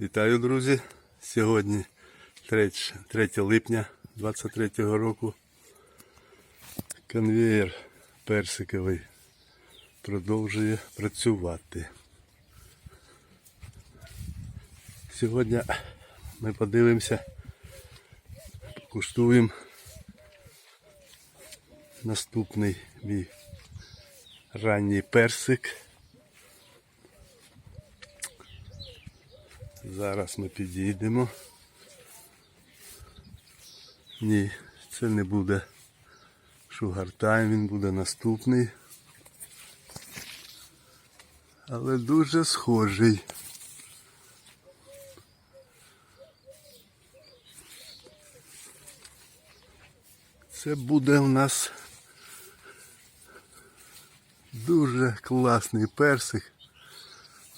Вітаю, друзі! Сьогодні 3, 3 липня 23 року. Конвеєр персиковий продовжує працювати. Сьогодні ми подивимося, покуштуємо наступний мій ранній персик. Зараз ми підійдемо. Ні, це не буде шугартайм, він буде наступний. Але дуже схожий. Це буде у нас дуже класний персик.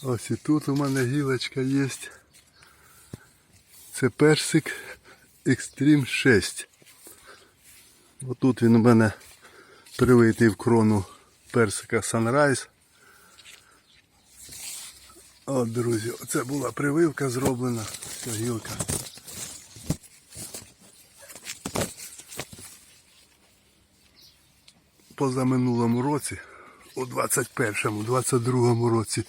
Ось і тут у мене гілочка є. Це персик Extreme 6. Отут він у мене привитий в крону персика Sunrise. От, друзі, оце була прививка зроблена. Ця гілка. Позаминулому році, у 21-му, 22-му році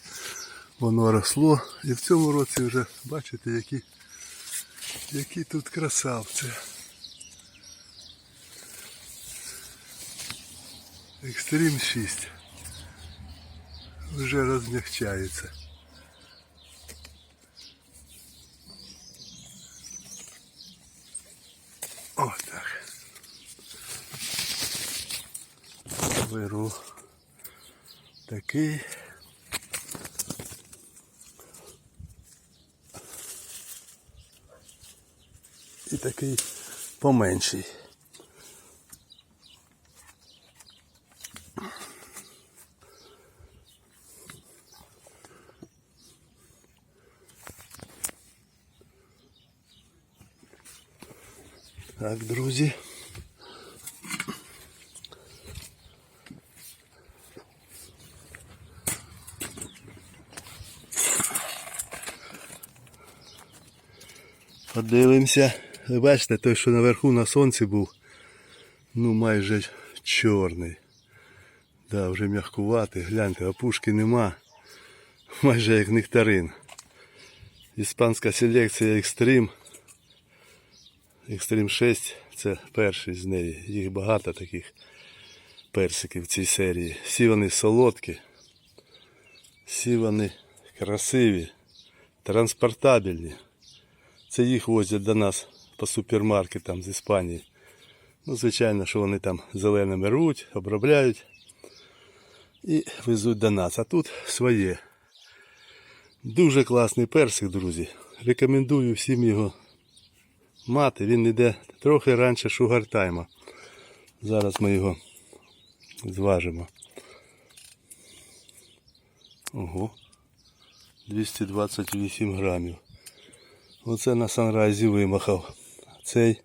воно росло. І в цьому році вже бачите, які, які тут красавці. Екстрім 6. Вже розмягчається. Ось так. Беру такий. І такий поменший. Так, друзі. Подивимося. Бачите, той, що наверху на сонці був, ну майже чорний. Да, вже м'ягкуватий. Гляньте, опушки нема. Майже як нектарин. Іспанська селекція Екстрим. Екстрим 6 це перший з неї. Їх багато таких персиків в цій серії. Всі вони солодкі. Всі вони красиві, транспортабельні. Це їх возять до нас по супермаркетам з Іспанії. Ну, звичайно, що вони там зеленими руть, обробляють і везуть до нас. А тут своє. Дуже класний персик, друзі. Рекомендую всім його мати. Він йде трохи раніше шугартайма. Зараз ми його зважимо. Ого. 228 грамів. Оце на санрайзі вимахав. Цей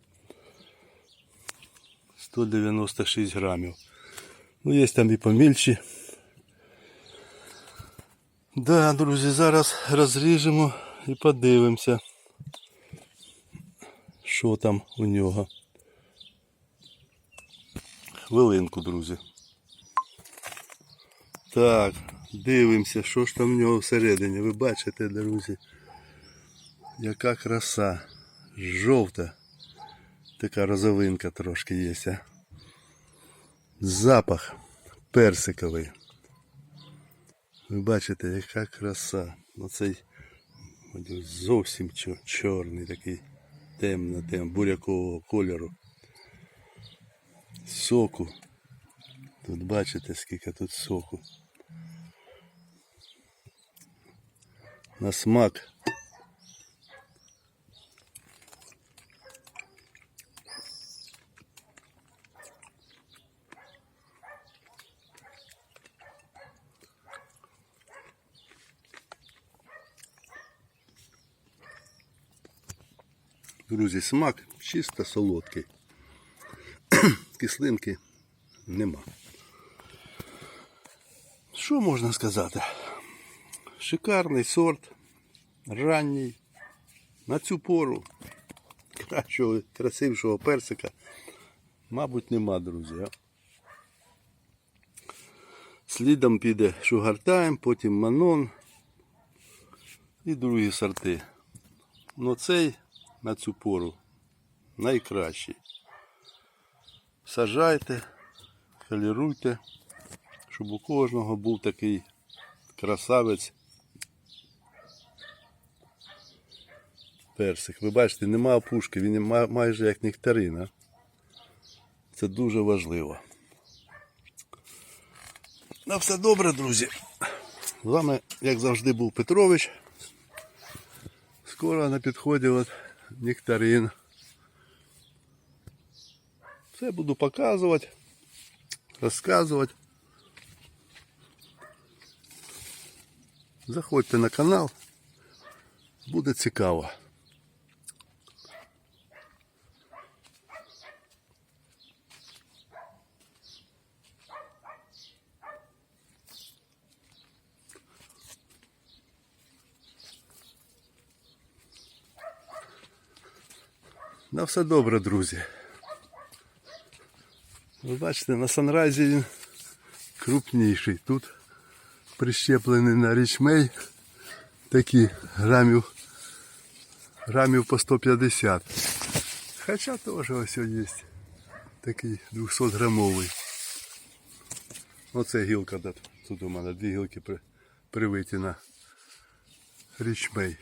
196 грамів. Ну, є там і помільчі. Да, друзі, зараз розріжемо і подивимося, що там у нього. Хвилинку, друзі. Так, дивимося, що ж там в нього всередині. Ви бачите, друзі. Яка краса. Жовта. Така розовинка трошки є. А? Запах персиковий. Ви бачите, яка краса. Оцей зовсім чорний такий темно, темно, бурякового кольору. Соку. Тут бачите, скільки тут соку. На смак Друзі, смак чисто солодкий. Кислинки нема. Що можна сказати? Шикарний сорт, ранній, на цю пору кращого, красившого персика, мабуть, нема, друзі. Слідом піде шугартайм, потім манон і другі сорти. Ну цей на цю пору найкращий. Сажайте, каліруйте, щоб у кожного був такий красавець. Персик. Ви бачите, нема опушки, він майже як нектарина. Це дуже важливо. На все добре, друзі. З вами, як завжди, був Петрович. Скоро на підході от нектарин. Все буду показувати, розказувати. Заходьте на канал, буде цікаво. На все добре, друзі. Ви бачите, на санрайзі він крупніший. Тут прищеплений на річмей такі грамів, грамів по 150. Хоча теж ось є такий 200 грамовий. Оце гілка тут. У мене дві гілки при, привиті на річмей.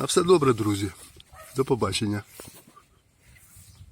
На все добре, друзі. До побачення.